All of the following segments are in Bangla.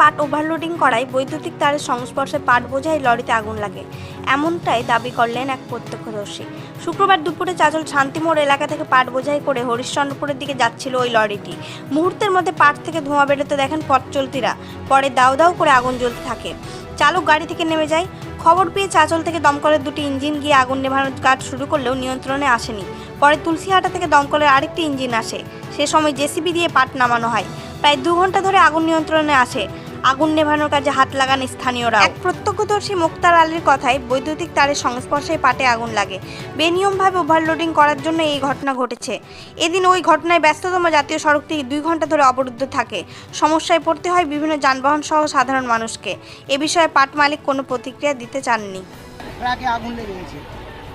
পাট ওভারলোডিং করায় বৈদ্যুতিক তারের সংস্পর্শে পাট বোঝাই লরিতে আগুন লাগে। এমনটাই দাবি করলেন এক প্রত্যক্ষদর্শী। শুক্রবার দুপুরে চাচল শান্তিমোড় এলাকা থেকে পাট বোঝাই করে হরিশ্চন্দ্রপুরের দিকে যাচ্ছিল ওই লরিটি। মুহূর্তের মধ্যে পাট থেকে ধোঁয়া বেরোতে দেখেন পথ চলতিরা পরে দাউ দাউ করে আগুন জ্বলতে থাকে। চালক গাড়ি থেকে নেমে যায়। খবর পেয়ে চাচল থেকে দমকলের দুটি ইঞ্জিন গিয়ে আগুন নেভানোর কাজ শুরু করলেও নিয়ন্ত্রণে আসেনি। পরে তুলসীহাটা থেকে দমকলের আরেকটি ইঞ্জিন আসে। সে সময় জেসিবি দিয়ে পাট নামানো হয়। প্রায় দু ঘণ্টা ধরে আগুন নিয়ন্ত্রণে আসে আগুন নেভানোর কাজে হাত লাগান স্থানীয়রা এক প্রত্যক্ষদর্শী মুক্তার আলীর কথায় বৈদ্যুতিক তারের সংস্পর্শে পাটে আগুন লাগে। বেনিয়মভাবে ওভারলোডিং করার জন্য এই ঘটনা ঘটেছে। এদিন ওই ঘটনায় ব্যস্ততম জাতীয় সড়কটি দুই ঘণ্টা ধরে অবরুদ্ধ থাকে। সমস্যায় পড়তে হয় বিভিন্ন যানবাহন সহ সাধারণ মানুষকে। এ বিষয়ে পাট মালিক কোনো প্রতিক্রিয়া দিতে চাননি। ট্রাকে আগুন লেগে গেছে।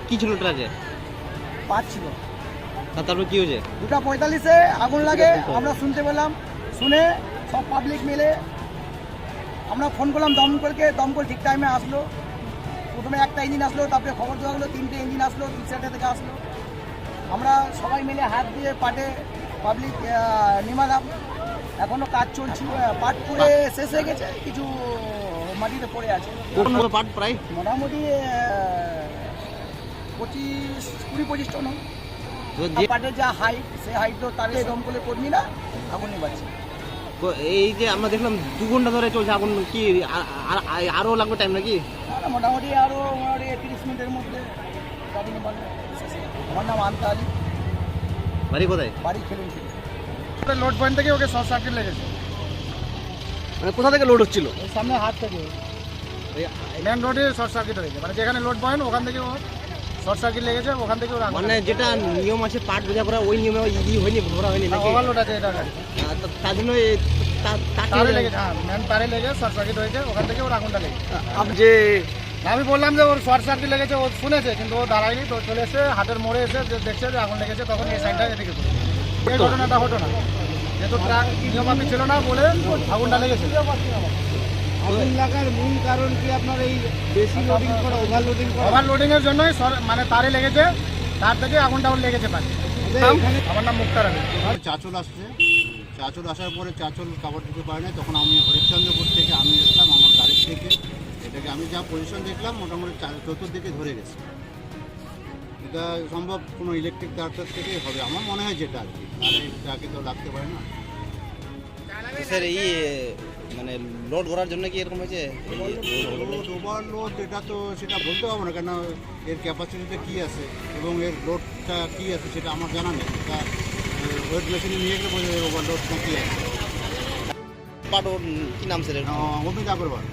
কি ছিল ট্রাকে? পাঁচ তারপর কি হয়েছে? দুটা পঁয়তাল্লিশে আগুন লাগে আমরা শুনতে পেলাম। শুনে সব পাবলিক মিলে আমরা ফোন করলাম দমকলকে দমকল ঠিক টাইমে আসলো। প্রথমে একটা ইঞ্জিন আসলো তারপরে খবর দেওয়া হলো তিনটে ইঞ্জিন আসলো তিনশাটা থেকে আসলো। আমরা সবাই মিলে হাত দিয়ে পাটে পাবলিক নিমালাম। এখনও কাজ চলছে পাট পুরে শেষ হয়ে গেছে কিছু মাটিতে পড়ে আছে। পাট প্রায়? মোটামুটি পঁচিশ কুড়ি পঁচিশ টন। পাটের যা হাইট সেই হাইট তো তারে দমকলে কর্মীরা আগুন নিবাচ্ছে এই যে আমরা দেখলাম দু ঘণ্টা ধরে চলছে আগুন কি আর- আর- আর- আরও লাগবে টাইম নাকি? মোটামুটি আরও মোটামুটি তিরিশ মিনিটের মধ্যে। আমার নাম আনতা আলী বাড়ি কোথায়? বাড়ি খেলুন লোড পয়েন্ট থেকে ওকে শর্ট সার্কিট লেগেছে। মানে কোথা থেকে লোড হচ্ছিল? সামনে হাত থেকে। মেন রোডে শর্ট সার্কিট হয়েছে। মানে যেখানে লোড পয়েন্ট ওখান থেকে ও শর্ট সার্কিট লেগেছে? ওখান থেকে ওর মানে যেটা নিয়ম আছে পাট বোঝা করা ওই নিয়মে ই হয়নি ভরা হয়নি নাকি? ওভারলোড আছে এটা গাড়ি তার জন্য তারে লেগেছে হ্যাঁ মেন তারে লেগে শর্ট সার্কিট হয়েছে ওখান থেকে ওর আগুনটা লেগেছে। আপ যে আমি বললাম যে ওর শর্ট সার্কিট লেগেছে ও শুনেছে কিন্তু ও দাঁড়ায়নি তো চলে এসে হাতের মোড়ে এসে যে দেখছে যে আগুন লেগেছে তখন এই সাইডটা এদিকে গেছে। এই ঘটনাটা হতো না যেহেতু ট্রাক নিয়মাপি ছিল না বলে আগুনটা লেগেছে। আগুন লাগার মূল কারণ কি আপনার এই বেশি লোডিং করা ওভারলোডিং করা? ওভারলোডিং এর জন্যই মানে তারে লেগেছে তার থেকে আগুনটা ওর লেগেছে পারে আমার নাম মুক্তার আলী। চাচল আসছে। চাচল আসার পরে চাচল কাপড় দিতে পারে না তখন আমি হরিশ্চন্দ্রপুর থেকে আমি এসলাম আমার গাড়ির থেকে। এটাকে আমি যা পজিশন দেখলাম মোটামুটি চার- চতুর্দিকে ধরে গেছে। এটা সম্ভব কোনো ইলেকট্রিক তারটার থেকেই হবে। আমার মনে হয় যেটা আর কি। আর তো লাগতে পারে না। স্যার এই মানে লোড করার জন্য কি এরকম হয়েছে লোড ওভারলোড এটা তো সেটা বলতে পারব না কেন এর ক্যাপাসিটিটা কী আছে এবং এর লোডটা কী আছে সেটা আমার জানা নেই তা ওয়েট মেশিনে নিয়ে গেলে বোঝা যাবে ওভারলোডটা কী আছে পাটোর কি নাম স্যার অমিত আগরওয়াল